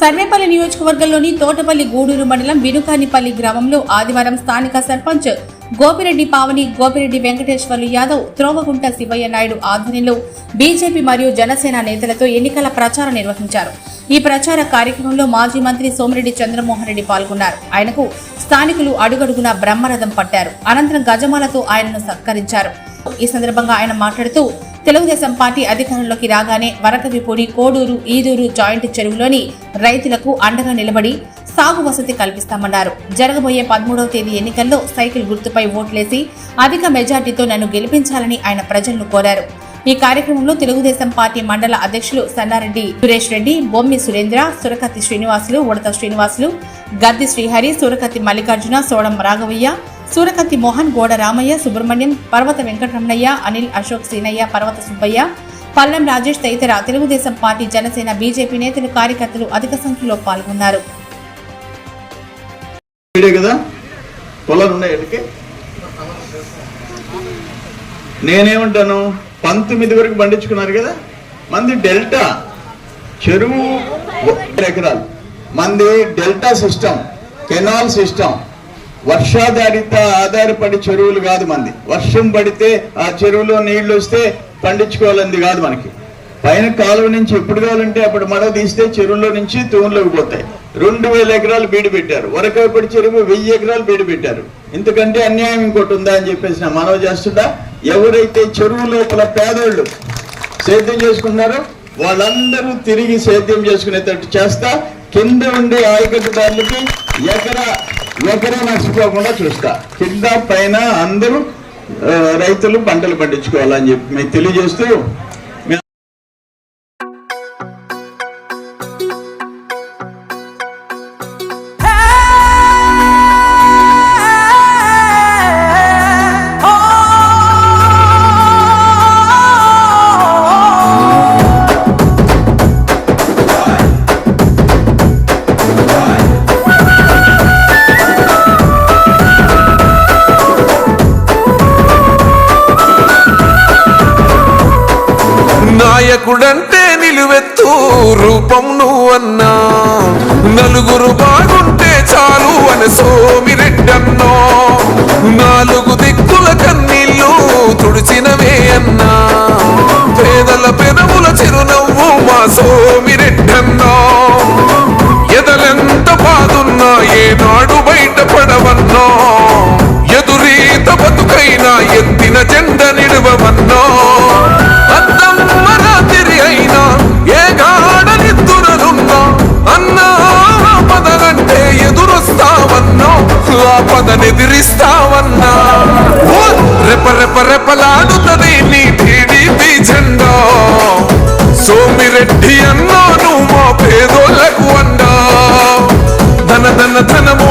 సర్వేపల్లి నియోజకవర్గంలోని తోటపల్లి గూడూరు మండలం వినుకానిపల్లి గ్రామంలో ఆదివారం స్థానిక సర్పంచ్ గోపిరెడ్డి పావని గోపిరెడ్డి వెంకటేశ్వర్లు యాదవ్ త్రోవగుంట శివయ్య నాయుడు ఆధ్వర్యంలో బీజేపీ మరియు జనసేన నేతలతో ఎన్నికల ప్రచారం నిర్వహించారు. ఈ ప్రచార కార్యక్రమంలో మాజీ మంత్రి సోమిరెడ్డి చంద్రమోహన్ రెడ్డి పాల్గొన్నారు. ఆయనకు స్థానికులు అడుగడుగున బ్రహ్మరథం పట్టారు. అనంతరం గజమాలతో ఆయనను సత్కరించారు. ఈ సందర్భంగా ఆయన మాట్లాడుతూ తెలుగుదేశం పార్టీ అధికారంలోకి రాగానే వరకవిపూడి కోడూరు ఈదూరు జాయింట్ చెరువులోని రైతులకు అండగా నిలబడి సాగు వసతి కల్పిస్తామన్నారు. జరగబోయే పదమూడవ తేదీ ఎన్నికల్లో సైకిల్ గుర్తుపై ఓట్లేసి అధిక మెజార్టీతో నన్ను గెలిపించాలని ఆయన ప్రజలను కోరారు. ఈ కార్యక్రమంలో తెలుగుదేశం పార్టీ మండల అధ్యక్షులు సన్నారెడ్డి సురేష్ రెడ్డి బొమ్మి సురేంద్ర సురకత్తి శ్రీనివాసులు ఉడత శ్రీనివాసులు గద్ది శ్రీహరి సురకత్తి మల్లికార్జున సోడం రాఘవయ్య సూరకత్తి మోహన్ గోడ రామయ్య సుబ్రహ్మణ్యం పర్వత వెంకటరమణయ్య అనిల్ అశోక్ సీనయ్య పర్వత సుబ్బయ్య పల్లెం రాజేష్ తదితర తెలుగుదేశం పార్టీ జనసేన బీజేపీ నేతలు కార్యకర్తలు అధిక సంఖ్యలో పాల్గొన్నారు. నేనేమంటాను? పంతొమ్మిది వరకు పండించుకున్నారు కదా? మంది డెల్టా చెరువు ఎకరాలు. మంది డెల్టా సిస్టమ్ కెనాల్ సిస్టమ్. వర్షాధారిత ఆధారపడి చెరువులు కాదు మంది. వర్షం పడితే ఆ చెరువులో నీళ్ళు వస్తే పండించుకోవాలంది కాదు మనకి. పైన కాలువ నుంచి ఎప్పుడు కావాలంటే అప్పుడు మడవ తీస్తే చెరువులో నుంచి తూములోకి పోతాయి. రెండు వేల ఎకరాలు బీడు పెట్టారు. వరకపడి చెరువు వెయ్యి ఎకరాలు బీడు పెట్టారు. ఇంతకంటే అన్యాయం ఇంకోటి ఉందా అని చెప్పేసి నా మనవి చేస్తుందా ఎవరైతే చెరువు లోపల పేదోళ్ళు సేద్యం చేసుకున్నారో వాళ్ళందరూ తిరిగి సేద్యం చేసుకునేటట్టు చేస్తా కింద ఉండే ఆయకట్టుదారులకి ఎకరా ఎకరా నష్టపోకుండా చూస్తా. కింద పైన అందరూ రైతులు పంటలు పండించుకోవాలని చెప్పి మీకు తెలియజేస్తూ నాయకుడంటే నిలువెత్తు రూపం నువ్వన్నా. నలుగురు బాగుంటే చాలు అని సోమిరెడ్డన్నో నాలుగు దిక్కుల కన్నీళ్ళు తుడిచినవే అన్నా. పేదల పెదవుల చిరునవ్వు మా సోమిరెడ్డన్నో రెపలాడుతుంది నీ టీడీపీ జెండా. సోమిరెడ్డి అన్నాను మా పేదోళ్ళకు అండా. ధన ధన ధనము